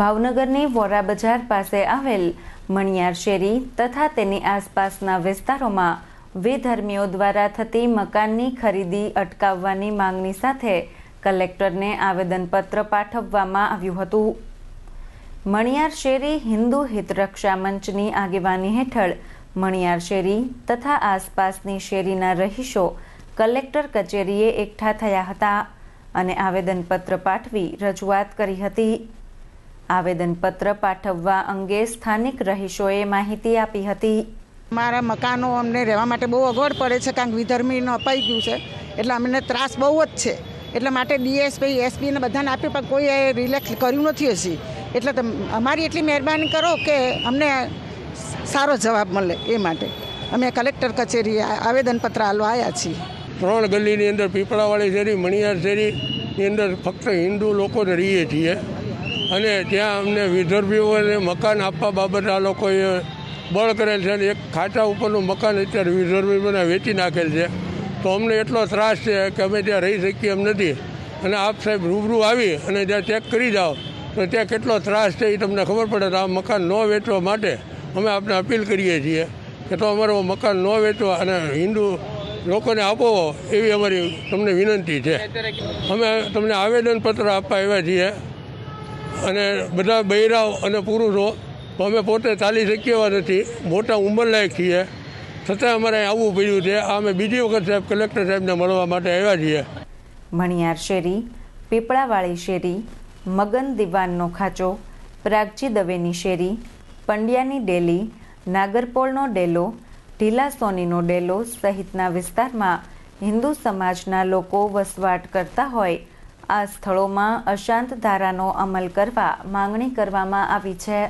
ભાવનગરની વોરા બજાર પાસે આવેલ મણિયાર શેરી તથા તેની આસપાસના વિસ્તારોમાં વિધર્મીઓ દ્વારા થતી મકાનની ખરીદી અટકાવવાની માંગણી સાથે કલેક્ટરને આવેદનપત્ર પાઠવવામાં આવ્યું હતું. મણિયાર શેરી હિન્દુ હિતરક્ષા મંચની આગેવાની હેઠળ મણિયાર શેરી તથા આસપાસની શેરીના રહીશો કલેક્ટર કચેરીએ એકઠા થયા હતા અને આવેદનપત્ર પાઠવી રજૂઆત કરી હતી. આવેદનપત્ર પાઠવવા અંગે સ્થાનિક રહીશોએ માહિતી આપી હતી. મારા મકાનો અમને રહેવા માટે બહુ અગવડ પડે છે કારણ કે વિધર્મીનું અપાઈ ગયું છે. એટલે અમને ત્રાસ બહુ જ છે. એટલે માટે ડીએસપી એસપીને બધાને આપ્યું પણ કોઈએ રિલેક્સ કર્યું નથી હજી. એટલે તમ- અમારી એટલી મહેરબાની કરો કે અમને સારો જવાબ મળે એ માટે. અમે કલેક્ટર કચેરી આવેદનપત્ર આલવા આવ્યા છીએ. ત્રણ ગલીની અંદર પીપળાવાળી શેરી મણિયાર શેરીની અંદર ફક્ત હિન્દુ લોકો જ રહીએ છીએ. અને ત્યાં અમને વિદર્ભીઓને મકાન આપવા બાબત આ લોકોએ બળ કરેલ છે અને એક ખાટા ઉપરનું મકાન અત્યારે વિધર્મીઓને વેચી નાખેલ છે. તો અમને એટલો ત્રાસ છે કે અમે ત્યાં રહી શકીએ એમ નથી. અને આપ સાહેબ રૂબરૂ આવી અને ત્યાં ચેક કરી જાઓ. તો ત્યાં કેટલો ત્રાસ છે એ તમને ખબર પડે તો આ મકાન ન વેચવા માટે અમે આપને અપીલ કરીએ છીએ કે તો અમારું મકાન ન વેચવા અને હિન્દુ લોકોને આપો એવી અમારી તમને વિનંતી છે. અમે તમને આવેદનપત્ર આપવા આવ્યા છીએ. અને બધા બૈરાઓ અને પુરુષો અમે પોતે ચાલી શકીએ એવા નથી. મોટા ઉંમરલાયક છીએ. છતાં અમારે આવવું પડ્યું છે. આ અમે બીજી વખત સાહેબ, કલેક્ટર સાહેબને મળવા માટે આવ્યા છીએ. મણિયાર શેરી, પીપળાવાળી શેરી, મગન દિવાનનો ખાચો, પ્રાગજી દવેની શેરી, પંડ્યાની ડેલી, નાગરપોળનો ડેલો, ઢીલા સોનીનો ડેલો સહિતના વિસ્તારમાં હિન્દુ સમાજના લોકો વસવાટ કરતા હોય આ સ્થળોમાં અશાંત ધારાનો અમલ કરવા માંગણી કરવામાં આવી છે.